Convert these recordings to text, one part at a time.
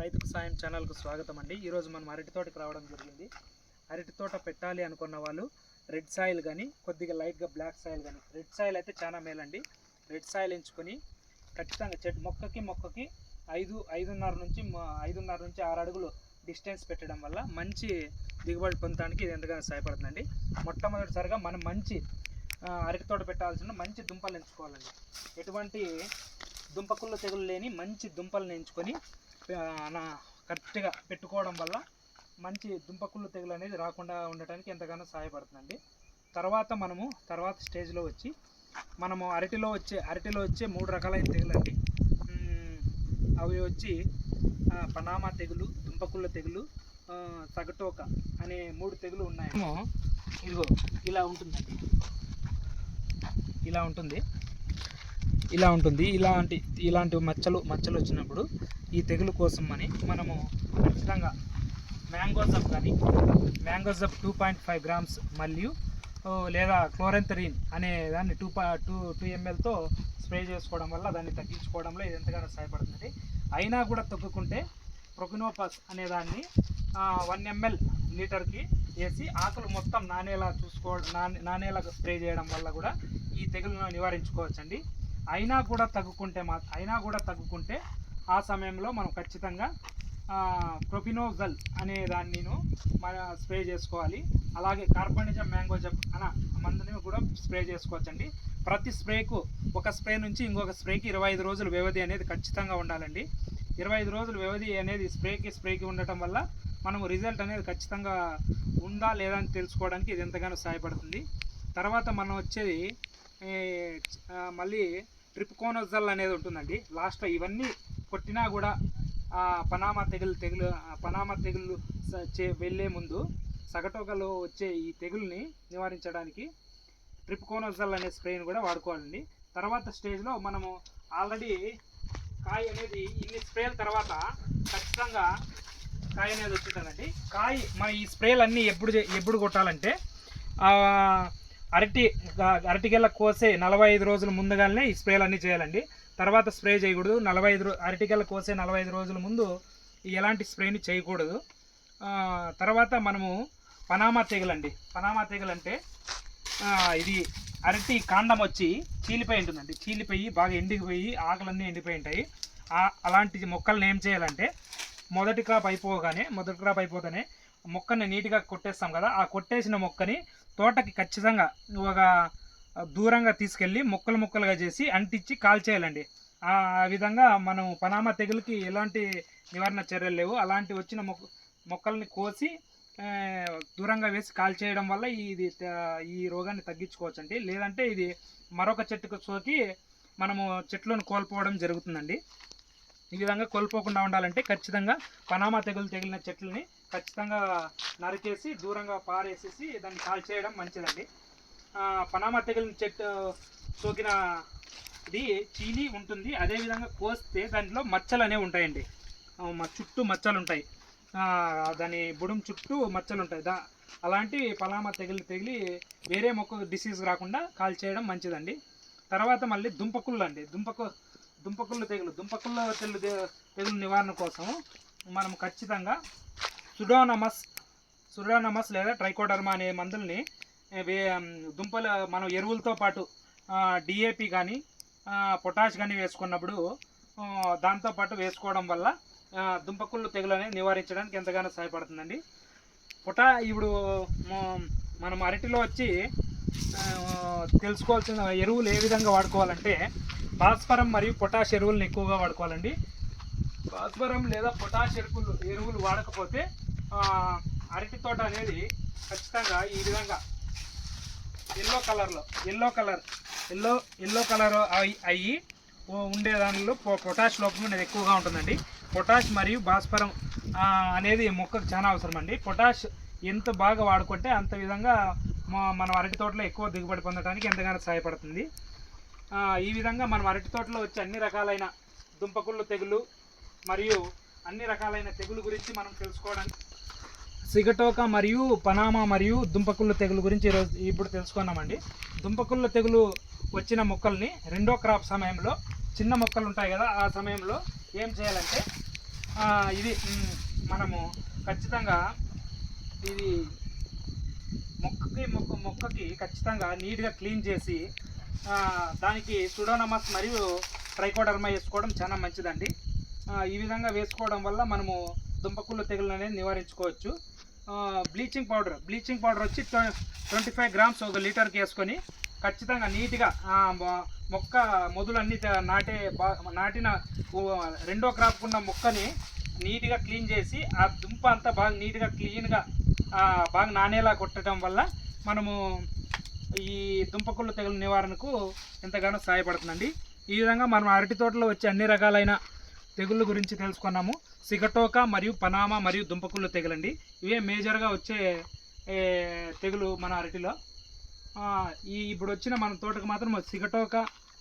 రైతుకు సాయం ఛానల్కు స్వాగతం అండి. ఈరోజు మనం అరటి తోటకి రావడం జరిగింది. అరటి తోట పెట్టాలి అనుకున్న వాళ్ళు రెడ్ సాయిల్ కానీ కొద్దిగా లైట్గా బ్లాక్ సాయిల్ కానీ రెడ్ సాయిల్ అయితే చాలా మేలండి. రెడ్ సాయిల్ ఎంచుకొని ఖచ్చితంగా చెట్టు మొక్కకి మొక్కకి ఐదు ఐదున్నర నుంచి ఐదున్నర నుంచి ఆరు అడుగులు డిస్టెన్స్ పెట్టడం వల్ల మంచి దిగుబడి పొందడానికి ఇది ఎంతగానో సహాయపడుతుందండి. మొట్టమొదటిసారిగా మనం మంచి అరటి తోట పెట్టాల్సిన మంచి దుంపలు ఎంచుకోవాలండి. ఎటువంటి దుంపకుళ్ళు తెగులు లేని మంచి దుంపలను ఎంచుకొని కరెక్ట్గా పెట్టుకోవడం వల్ల మంచి దుంపకుళ్ళు తెగులు అనేది రాకుండా ఉండటానికి ఎంతగానో సహాయపడుతుందండి. తర్వాత మనము తర్వాత స్టేజ్లో వచ్చి మనము అరటిలో వచ్చే అరటిలో వచ్చే మూడు రకాలైన తెగులు అండి అవి వచ్చి పనామా తెగులు దుంపకుళ్ళ తెగులు సగటోక అనే మూడు తెగులు ఉన్నాయేమో ఇదిగో ఇలా ఉంటుందండి. ఇలా ఉంటుంది. ఇలా ఉంటుంది. ఇలాంటి ఇలాంటి మచ్చలు మచ్చలు వచ్చినప్పుడు ఈ తెగులు కోసం అని మనము ఖచ్చితంగా మ్యాంగో జబ్ కానీ mancozeb two point five grams మరియు లేదా క్లోరెంతరీన్ అనే దాన్ని టూ పా టూ టూ ఎంఎల్తో స్ప్రే చేసుకోవడం వల్ల దాన్ని తగ్గించుకోవడంలో ఇది ఎంతగానో సహాయపడుతుంది. అయినా కూడా తగ్గుకుంటే ప్రొకినోపస్ అనే దాన్ని వన్ ఎంఎల్ లీటర్కి వేసి ఆకులు మొత్తం నానేలా చూసుకో నానే నానేలా స్ప్రే చేయడం వల్ల కూడా ఈ తెగులను నివారించుకోవచ్చండి. అయినా కూడా తగ్గుకుంటే మా అయినా కూడా తగ్గుకుంటే ఆ సమయంలో మనం ఖచ్చితంగా ప్రొపినోజల్ అనే దాన్ని మన స్ప్రే చేసుకోవాలి. అలాగే కార్బనిజం మ్యాంగో జబ్ అన మందుని కూడా స్ప్రే చేసుకోవచ్చండి. ప్రతి స్ప్రేకు ఒక స్ప్రే నుంచి ఇంకొక స్ప్రేకి ఇరవై ఐదు రోజులు వ్యవధి అనేది ఖచ్చితంగా ఉండాలండి. ఇరవై ఐదు రోజులు వ్యవధి అనేది స్ప్రేకి స్ప్రేకి ఉండటం వల్ల మనము రిజల్ట్ అనేది ఖచ్చితంగా ఉందా లేదా అని తెలుసుకోవడానికి ఇది ఎంతగానో సహాయపడుతుంది. తర్వాత మనం వచ్చేది మళ్ళీ ట్రిప్కోనోజల్ అనేది ఉంటుందండి. లాస్ట్ ఇవన్నీ కొట్టినా కూడా పనామా తెగులు తెగులు పనామా తెగులు చే వెళ్ళే ముందు సగటోకలో వచ్చే ఈ తెగుల్ని నివారించడానికి ట్రిప్కోనోజల్ అనే స్ప్రేని కూడా వాడుకోవాలండి. తర్వాత స్టేజ్లో మనము ఆల్రెడీ కాయ అనేది ఇన్ని స్ప్రేల తర్వాత ఖచ్చితంగా కాయ అనేది వచ్చిందండి కాయ మన ఈ స్ప్రేలు అన్నీ ఎప్పుడు చే- ఎప్పుడు కొట్టాలంటే అరటి అరటికెళ్ళ కోసే నలభై ఐదు రోజుల ముందుగానే ఈ స్ప్రేలు అన్నీ చేయాలండి. తర్వాత స్ప్రే చేయకూడదు. నలభై ఐదు అరటికెళ్ళ కోసే నలభై ఐదు రోజుల ముందు ఎలాంటి స్ప్రేని చేయకూడదు. తర్వాత మనము పనామా తెగలండి. పనామా తెగులు అంటే ఇది అరటి కాండం వచ్చి చీలిపోయి ఉంటుందండి. చీలిపోయి బాగా ఎండిపోయి ఆకులన్నీ ఎండిపోయి ఉంటాయి. అలాంటి మొక్కల్ని ఏం చేయాలంటే మొదటి క్రాప్ అయిపోగానే మొదటి క్రాప్ అయిపోగానే మొక్కని నీట్గా కొట్టేస్తాం కదా. ఆ కొట్టేసిన మొక్కని తోటకి ఖచ్చితంగా ఒక దూరంగా తీసుకెళ్ళి ముక్కలు ముక్కలుగా చేసి అంటించి కాల్చేయాలండి ఆ విధంగా మనం పనామా తెగులుకి ఎలాంటి నివారణ చర్యలు లేవు. అలాంటి వచ్చిన మొక్క మొక్కల్ని కోసి దూరంగా వేసి కాల్చేయడం వల్ల ఇది ఈ రోగాన్ని తగ్గించుకోవచ్చండి. లేదంటే ఇది మరొక చెట్టుకు సోకి మనము చెట్లను కోల్పోవడం జరుగుతుందండి. ఈ విధంగా కోల్పోకుండా ఉండాలంటే ఖచ్చితంగా పనామా తెగులు తెగిలిన చెట్లని ఖచ్చితంగా నరికేసి దూరంగా పారేసేసి దాన్ని కాల్చేయడం మంచిదండి. పనామా తెగిలిన చెట్టు సోకిన ఇది చీలి ఉంటుంది. అదేవిధంగా కోస్తే దాంట్లో మచ్చలు అనేవి ఉంటాయండి. మా చుట్టూ మచ్చలు ఉంటాయి. దాని బుడుం చుట్టూ మచ్చలు ఉంటాయి. దా అలాంటి పలామా తెగిలి తెగిలి వేరే మొక్క డిసీజ్ రాకుండా కాల్చేయడం మంచిదండి. తర్వాత మళ్ళీ దుంపకుళ్ళు అండి. దుంపకు దుంపకుళ్ళు తెగులు దుంపకుళ్ళ తెగులు తెగులు నివారణ కోసం మనం ఖచ్చితంగా సుడోనమస్ సుడోనమస్ లేదా ట్రైకోడర్మా అనే మందుల్ని వే దుంపల మనం ఎరువులతో పాటు డిఏపి కానీ పొటాష్ కానీ వేసుకున్నప్పుడు దాంతోపాటు వేసుకోవడం వల్ల దుంపకుళ్ళు తెగులు అనేది నివారించడానికి ఎంతగానో సహాయపడుతుందండి. పొటా ఇప్పుడు మనం అరటిలో వచ్చి తెలుసుకోవాల్సిన ఎరువులు ఏ విధంగా వాడుకోవాలంటే భాస్వరం మరియు పొటాష్ ఎరువులను ఎక్కువగా వాడుకోవాలండి. భాస్వరం లేదా పొటాష్ ఎరువులు ఎరువులు వాడకపోతే అరటి తోట అనేది ఖచ్చితంగా ఈ విధంగా. ఎల్లో కలర్లో yellow colour yellow yellow colour అయి అయ్యి ఉండే దానిలో పొటాష్ లోపం అనేది ఎక్కువగా ఉంటుందండి. పొటాష్ మరియు భాస్వరం అనేది మొక్కకు చాలా అవసరం అండి. పొటాష్ ఎంత బాగా వాడుకుంటే అంత విధంగా మనం అరటి తోటలో ఎక్కువ దిగుబడి పొందడానికి ఎంతగానో సహాయపడుతుంది. ఈ విధంగా మనం అరటి తోటలో వచ్చే అన్ని రకాలైన దుంపకుళ్ళు తెగులు మరియు అన్ని రకాలైన తెగులు గురించి మనం తెలుసుకోవడానికి సిగటోక మరియు పనామా మరియు దుంపకుళ్ళు తెగులు గురించి ఈరోజు ఇప్పుడు తెలుసుకున్నామండి. దుంపకుళ్ళ తెగులు వచ్చిన మొక్కల్ని రెండో క్రాప్ సమయంలో చిన్న మొక్కలు ఉంటాయి కదా ఆ సమయంలో ఏం చేయాలంటే ఇది మనము ఖచ్చితంగా ఇది మొక్కకి మొక్క మొక్కకి ఖచ్చితంగా నీట్గా క్లీన్ చేసి దానికి సుడోనమస్ మరియు ట్రైకోడర్మా వేసుకోవడం చాలా మంచిదండి. ఈ విధంగా వేసుకోవడం వల్ల మనము దుంపకుళ్ళు తెగులు అనేది నివారించుకోవచ్చు. బ్లీచింగ్ పౌడర్ బ్లీచింగ్ పౌడర్ వచ్చి ట్వంటీ ఫైవ్ గ్రామ్స్ ఒక లీటర్కి వేసుకొని ఖచ్చితంగా నీట్గా మొక్క మొదలన్నీ నాటే నాటిన రెండో క్రాప్ ఉన్న మొక్కని నీట్గా క్లీన్ చేసి ఆ దుంప అంతా బాగా నీట్గా క్లీన్గా బాగా నానేలా కొట్టడం వల్ల మనము ఈ దుంపకుళ్ళు తెగులు నివారణకు ఎంతగానో సహాయపడుతుందండి. ఈ విధంగా మనం అరటి తోటలో వచ్చే అన్ని రకాలైన తెగుళ్ళ గురించి తెలుసుకున్నాము. సిగటోక మరియు పనామా మరియు దుంపకుళ్ళు తెగలండి. ఇవే మేజర్గా వచ్చే తెగులు మన అరటిలో. ఈ ఇప్పుడు వచ్చిన మన తోటకు మాత్రం సిగటోక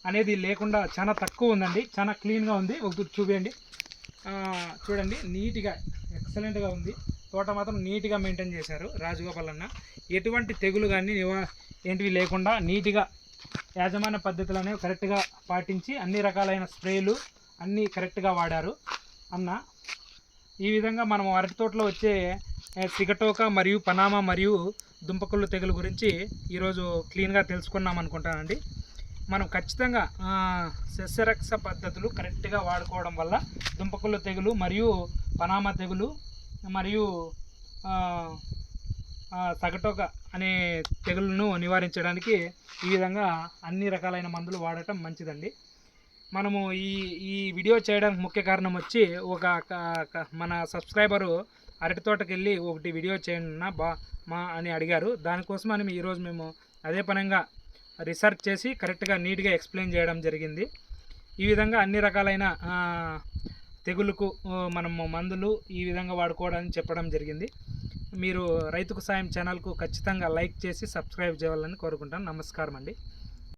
అనేది లేకుండా చాలా తక్కువ ఉందండి. చాలా క్లీన్గా ఉంది. ఒకటి చూపించండి చూడండి. నీట్గా ఎక్సలెంట్గా ఉంది. తోట మాత్రం నీట్గా మెయింటైన్ చేశారు రాజగోపాల్ అన్న ఎటువంటి తెగులు కానీ నివా ఏంటివి లేకుండా నీట్గా యాజమాన్య పద్ధతులు అనేవి కరెక్ట్గా పాటించి అన్ని రకాలైన స్ప్రేలు అన్నీ కరెక్ట్గా వాడారు అన్న ఈ విధంగా మనం అరటి తోటలో వచ్చే సిగటోక మరియు పనామా మరియు దుంపకుళ్ళు తెగులు గురించి ఈరోజు క్లీన్గా తెలుసుకున్నాం అనుకుంటానండి. మనం ఖచ్చితంగా శస్యరక్ష పద్ధతులు కరెక్ట్గా వాడుకోవడం వల్ల దుంపకుళ్ళు తెగులు మరియు పనామా తెగులు మరియు సగటోక అనే తెగులను నివారించడానికి ఈ విధంగా అన్ని రకాలైన మందులు వాడటం మంచిదండి. మనము ఈ ఈ వీడియో చేయడానికి ముఖ్య కారణం వచ్చి ఒక మన సబ్స్క్రైబరు అరటి తోటకి వెళ్ళి ఒకటి వీడియో చేయండి బా మా అని అడిగారు. దానికోసం అని ఈరోజు మేము అదే పనంగా రీసెర్చ్ చేసి కరెక్ట్గా నీట్గా ఎక్స్ప్లెయిన్ చేయడం జరిగింది. ఈ విధంగా అన్ని రకాలైన తెగులకు తెగులుకు మనము మందులు ఈ విధంగా వాడుకోవడానికి చెప్పడం జరిగింది. మీరు రైతుకు సాయం ఛానల్కు ఖచ్చితంగా లైక్ చేసి సబ్స్క్రైబ్ చేయాలని కోరుకుంటాను నమస్కారం అండి